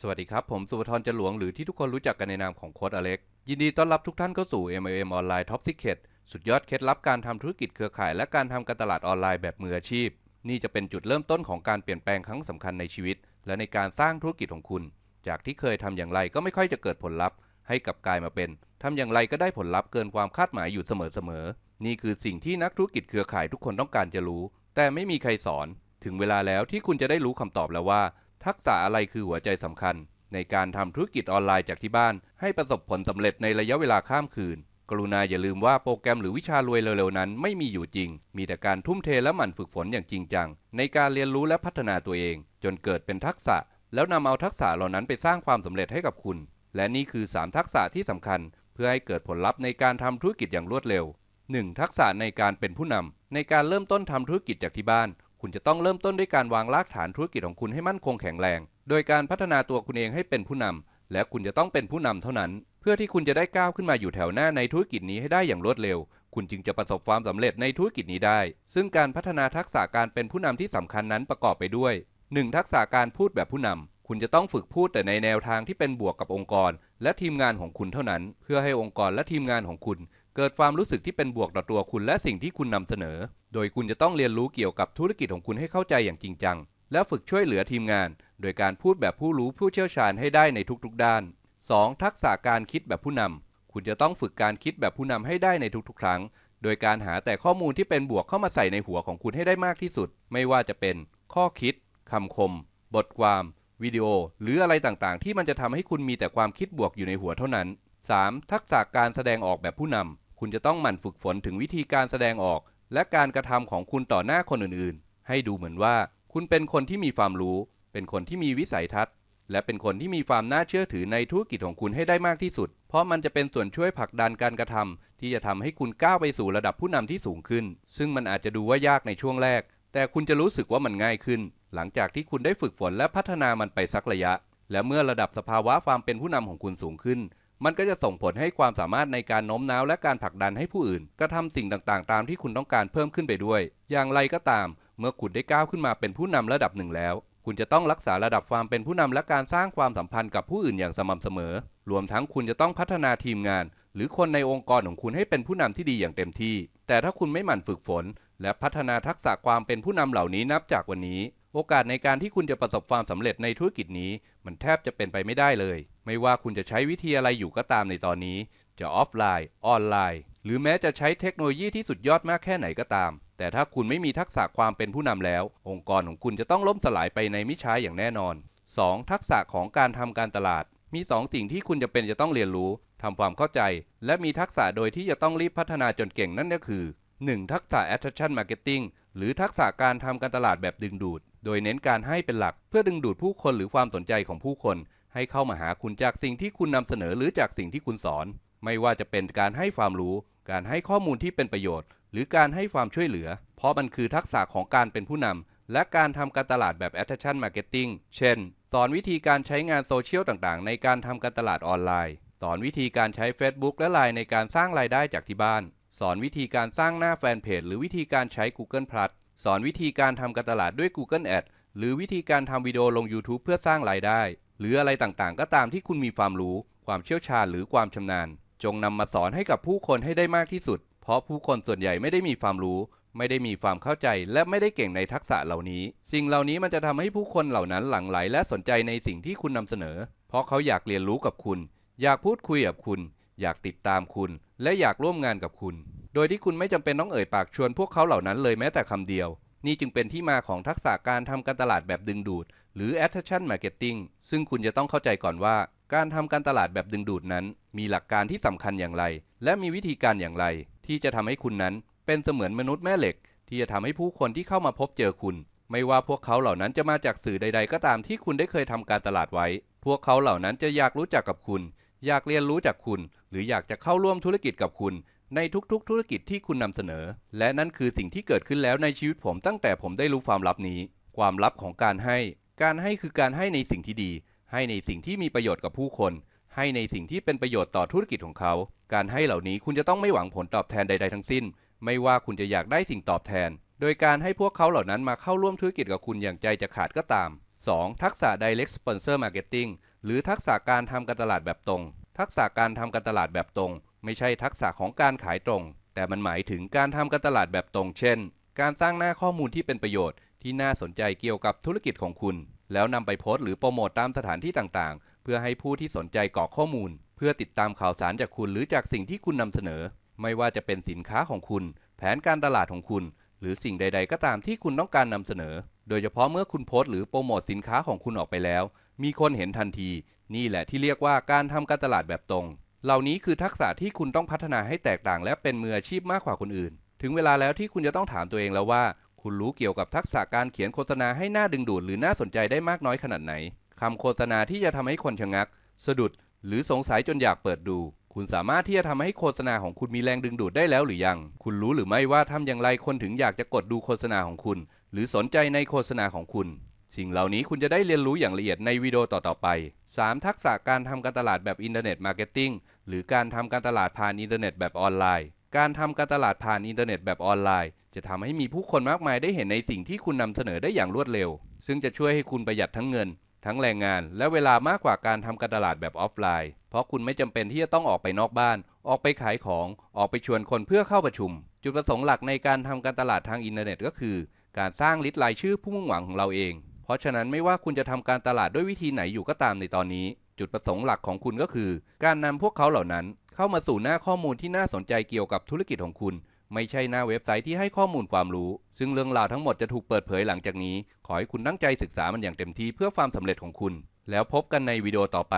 สวัสดีครับ ผมสุภธรจรหลวงหรือที่ทุกคนรู้จักกันในนามของโค้ดอเล็ก ยินดีต้อนรับทุกท่านเข้าสู่ MLM ออนไลน์ Top Secret สุดยอดเคล็ดลับการทำธุรกิจเครือข่าย และการทำการตลาดออนไลน์แบบมืออาชีพ นี่จะเป็นจุดเริ่มต้นของการเปลี่ยนแปลงครั้งสำคัญในชีวิต และในการสร้างธุรกิจของคุณ จากที่เคยทำอย่างไรก็ไม่ค่อยจะเกิดผลลัพธ์ ให้กับกลายมาเป็นทำอย่างไรก็ได้ผลลัพธ์เกินความคาดหมายอยู่เสมอๆนี่คือสิ่งที่นักธุรกิจเครือข่ายทุกคนต้องการจะรู้ แต่ไม่มีใครสอน ถึงเวลาแล้วที่คุณจะได้รู้คำตอบแล้วว่า ทักษะอะไรคือหัวใจสำคัญ ในการทำธุรกิจออนไลน์จากที่บ้าน ให้ประสบผลสำเร็จในระยะเวลาข้ามคืน กรุณาอย่าลืมว่าโปรแกรมหรือวิชารวยเร็วๆนั้นไม่มีอยู่จริง มีแต่การทุ่มเทและหมั่นฝึกฝนอย่างจริงจัง ในการเรียนรู้และพัฒนาตัวเอง จนเกิดเป็นทักษะ แล้วนำเอาทักษะเหล่านั้นไปสร้างความสำเร็จให้กับคุณ และนี่คือ 3 ทักษะที่สำคัญ เพื่อให้เกิดผลลัพธ์ในการทำธุรกิจอย่างรวดเร็ว 1. ทักษะในการเป็นผู้นำในการเริ่มต้นทำธุรกิจจากที่บ้าน คุณจะต้องเริ่มต้นด้วยการวางรากฐานธุรกิจของคุณให้มั่นคงแข็งแรง โดยการพัฒนาตัวคุณเองให้เป็นผู้นำและคุณจะต้องเป็นผู้นำเท่านั้น เพื่อที่คุณจะได้ก้าวขึ้นมาอยู่แถวหน้าในธุรกิจนี้ให้ได้อย่างรวดเร็ว คุณจึงจะประสบความสำเร็จในธุรกิจนี้ได้ ซึ่งการพัฒนาทักษะการเป็นผู้นำที่สำคัญนั้นประกอบไปด้วย 1. ทักษะการพูดแบบผู้นำคุณจะต้องฝึกพูดแต่ในแนวทางที่เป็นบวกกับองค์กร และทีมงานของคุณเท่านั้น เพื่อให้องค์กรและทีมงานของคุณ เกิดความรู้สึกที่เป็นบวกต่อตัวคุณและสิ่งที่คุณนำเสนอ โดยคุณจะต้องเรียนรู้เกี่ยวกับธุรกิจของคุณให้เข้าใจอย่างจริงจัง และฝึกช่วยเหลือทีมงาน โดยการพูดแบบผู้รู้ผู้เชี่ยวชาญให้ได้ในทุกๆด้าน 2. ทักษะการคิดแบบผู้นำคุณจะต้องฝึกการคิดแบบผู้นำให้ได้ในทุกๆ ครั้ง โดยการหาแต่ข้อมูลที่เป็นบวกเข้ามาใส่ในหัวของคุณให้ได้มากที่สุด ไม่ว่าจะเป็น ข้อคิดคำคม บทความ วิดีโอ หรืออะไรต่างๆ ที่มันจะทำให้คุณมีแต่ความคิดบวกอยู่ในหัวเท่านั้น 3. ทักษะการแสดงออกแบบผู้นำคุณจะต้องหมั่นฝึกฝนถึงวิธีการแสดงออก และการกระทำของคุณต่อหน้าคนอื่นๆ ให้ดูเหมือนว่า คุณเป็นคนที่มีความรู้ เป็นคนที่มีวิสัยทัศน์ และเป็นคนที่มีความน่าเชื่อถือในธุรกิจของคุณให้ได้มากที่สุด เพราะมันจะเป็นส่วนช่วยผลักดันการกระทำที่จะทำให้คุณก้าวไปสู่ระดับผู้นำที่สูงขึ้น ซึ่งมันอาจจะดูว่ายากในช่วงแรก แต่คุณจะรู้สึกว่ามันง่ายขึ้น หลังจากที่คุณได้ฝึกฝนและพัฒนามันไปสักระยะ และเมื่อระดับสภาวะความเป็นผู้นำของคุณสูงขึ้น มันก็จะส่งผลให้ความสามารถในการโน้มน้าวและการผลักดันให้ผู้อื่นกระทำสิ่งต่างๆ ตามที่คุณต้องการเพิ่มขึ้นไปด้วย อย่างไรก็ตาม เมื่อคุณได้ก้าวขึ้นมาเป็นผู้นำระดับหนึ่งแล้ว คุณจะต้องรักษาระดับความเป็นผู้นำและการสร้างความสัมพันธ์กับผู้อื่นอย่างสม่ำเสมอ รวมทั้งคุณจะต้องพัฒนาทีมงาน หรือคนในองค์กรของคุณให้เป็นผู้นำที่ดีอย่างเต็มที่ แต่ถ้าคุณไม่หมั่นฝึกฝน และพัฒนาทักษะความเป็นผู้นำเหล่านี้นับจากวันนี้ โอกาสในการที่คุณจะประสบความสำเร็จในธุรกิจนี้ มันแทบจะเป็นไปไม่ได้เลย ไม่ว่าคุณจะใช้วิธีอะไรอยู่ก็ตามในตอนนี้ จะออฟไลน์ ออนไลน์ หรือแม้จะใช้เทคโนโลยีที่สุดยอดมากแค่ไหนก็ตาม แต่ถ้าคุณไม่มีทักษะความเป็นผู้นำแล้ว องค์กรของคุณจะต้องล่มสลายไปในไม่ช้าอย่างแน่นอน 2. ทักษะของการทำการตลาด มี 2 สิ่งที่คุณจะเป็นจะต้องเรียนรู้ทำความเข้าใจ และมีทักษะโดยที่จะต้องรีบพัฒนาจนเก่งนั่นก็คือ 1. ทักษะ attraction marketing หรือทักษะการทำการตลาดแบบดึงดูด โดยเน้นการให้เป็นหลัก เพื่อดึงดูดผู้คนหรือความสนใจของผู้คน ให้เข้ามาหาคุณจากสิ่งที่คุณนำเสนอหรือจากสิ่งที่คุณสอน ไม่ว่าจะเป็นการให้ความรู้ การให้ข้อมูลที่เป็นประโยชน์ หรือการให้ความช่วยเหลือ เพราะมันคือทักษะของการเป็นผู้นำและการทำการตลาดแบบ attraction marketing เช่น สอนวิธีการใช้งานโซเชียลต่างๆ ในการทำการตลาดออนไลน์ สอนวิธีการใช้ Facebook และ Line ในการสร้างรายได้จากที่บ้าน สอนวิธีการสร้างหน้าแฟนเพจหรือวิธีการใช้ Google Plus สอนวิธีการทำการตลาดด้วย Google Ad หรือวิธีการทำวิดีโอลง YouTube เพื่อสร้างรายได้ หรืออะไรต่างๆ ก็ตามที่คุณมีความรู้ ความเชี่ยวชาญหรือความชำนาญ จงนำมาสอนให้กับผู้คนให้ได้มากที่สุด เพราะผู้คนส่วนใหญ่ไม่ได้มีความรู้ ไม่ได้มีความเข้าใจ และไม่ได้เก่งในทักษะเหล่านี้ สิ่งเหล่านี้มันจะทำให้ผู้คนเหล่านั้นหลั่งไหล และสนใจในสิ่งที่คุณนำเสนอ เพราะเขาอยากเรียนรู้กับคุณ อยากพูดคุยกับคุณ อยากติดตามคุณ และอยากร่วมงานกับคุณ โดยที่คุณไม่จำเป็นต้องเอ่ยปากชวนพวกเขาเหล่านั้นเลยแม้แต่คำเดียว นี่จึงเป็นที่มาของทักษะการทำการตลาดแบบดึงดูด หรือ attraction marketing ซึ่งคุณจะต้องเข้าใจก่อนว่า การทำการตลาดแบบดึงดูดนั้น มีหลักการที่สำคัญอย่างไร และมีวิธีการอย่างไร ที่จะทำให้คุณนั้น เป็นเสมือนมนุษย์แม่เหล็ก ที่จะทำให้ผู้คนที่เข้ามาพบเจอคุณ ไม่ว่าพวกเขาเหล่านั้นจะมาจากสื่อใด ๆ ก็ตามที่คุณได้เคยทำการตลาดไว้ พวกเขาเหล่านั้นจะอยากรู้จักกับคุณ อยากเรียนรู้จากคุณ หรืออยากจะเข้าร่วมธุรกิจกับคุณ ในทุกๆ ธุรกิจที่คุณนำเสนอ และนั่นคือสิ่งที่เกิดขึ้นแล้วในชีวิตผมตั้งแต่ผมได้รู้ความลับนี้ ความลับของการให้ การให้คือการให้ในสิ่งที่ดี ให้ในสิ่งที่มีประโยชน์กับผู้คน ให้ในสิ่งที่เป็นประโยชน์ต่อธุรกิจของเขา การให้เหล่านี้คุณจะต้องไม่หวังผลตอบแทนใด ๆ ทั้งสิ้น ไม่ว่าคุณจะอยากได้สิ่งตอบแทน โดยการให้พวกเขาเหล่านั้นมาเข้าร่วมธุรกิจกับคุณอย่างใจจะขาดก็ตาม 2. ทักษะ direct sponsor marketing หรือทักษะการทำการตลาดแบบตรง ทักษะการทำการตลาดแบบตรง ไม่ใช่ทักษะของการขายตรง แต่มันหมายถึงการทำการตลาดแบบตรงเช่น การสร้างหน้าข้อมูลที่เป็นประโยชน์ ที่น่าสนใจเกี่ยวกับธุรกิจของคุณ แล้วนำไปโพสต์หรือโปรโมตตามสถานที่ต่างๆ เพื่อให้ผู้ที่สนใจกรอกข้อมูล เพื่อติดตามข่าวสารจากคุณหรือจากสิ่งที่คุณนำเสนอ ไม่ว่าจะเป็นสินค้าของคุณ แผนการตลาดของคุณ หรือสิ่งใด ๆ ก็ตามที่คุณต้องการนำเสนอ โดยเฉพาะเมื่อคุณโพสต์หรือโปรโมทสินค้าของคุณออกไปแล้ว มีคนเห็นทันที นี่แหละที่เรียกว่าการทำการตลาดแบบตรง เหล่านี้คือทักษะที่คุณต้องพัฒนาให้แตกต่างและเป็นมืออาชีพมากกว่าคนอื่น ถึงเวลาแล้วที่คุณจะต้องถามตัวเองแล้วว่า คุณรู้เกี่ยวกับทักษะการเขียนโฆษณาให้น่าดึงดูดหรือน่าสนใจได้มากน้อยขนาดไหนคำโฆษณาที่จะทำให้คนชะงัก สะดุด หรือสงสัยจนอยากเปิดดู คุณสามารถที่จะทำให้โฆษณาของคุณมีแรงดึงดูดได้แล้วหรือยัง คุณรู้หรือไม่ว่าทำอย่างไรคนถึงอยากจะกดดูโฆษณาของคุณ หรือสนใจในโฆษณาของคุณ สิ่งเหล่านี้คุณจะได้เรียนรู้อย่างละเอียดในวิดีโอต่อๆไป 3. ทักษะการทำการตลาดแบบอินเทอร์เน็ตมาร์เก็ตติ้งหรือการทำการตลาดผ่านอินเทอร์เน็ตแบบออนไลน์ การทำการตลาดผ่านอินเทอร์เน็ตแบบออนไลน์ จะทำให้มีผู้คนมากมายได้เห็นในสิ่งที่คุณนำเสนอได้อย่างรวดเร็ว ซึ่งจะช่วยให้คุณประหยัดทั้งเงิน ทั้งแรงงาน และเวลามากกว่าการทำการตลาดแบบออฟไลน์ เพราะคุณไม่จำเป็นที่จะต้องออกไปนอกบ้าน ออกไปขายของ ออกไปชวนคนเพื่อเข้าประชุม จุดประสงค์หลักในการทำการตลาดทางอินเทอร์เน็ตก็คือ การสร้างลิสต์รายชื่อผู้มุ่งหวังของเราเอง เพราะฉะนั้นไม่ว่าคุณจะทำการตลาดด้วยวิธีไหนอยู่ก็ตามในตอนนี้ จุดประสงค์หลักของคุณก็คือ การนำพวกเขาเหล่านั้น เข้ามาสู่หน้าข้อมูลที่น่าสนใจเกี่ยวกับธุรกิจของคุณ ไม่ใช่หน้าเว็บไซต์ที่ให้ข้อมูลความรู้ ซึ่งเรื่องราวทั้งหมดจะถูกเปิดเผยหลังจากนี้ ขอให้คุณตั้งใจศึกษามันอย่างเต็มที่เพื่อความสำเร็จของคุณ แล้วพบกันในวิดีโอต่อไป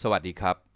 สวัสดีครับ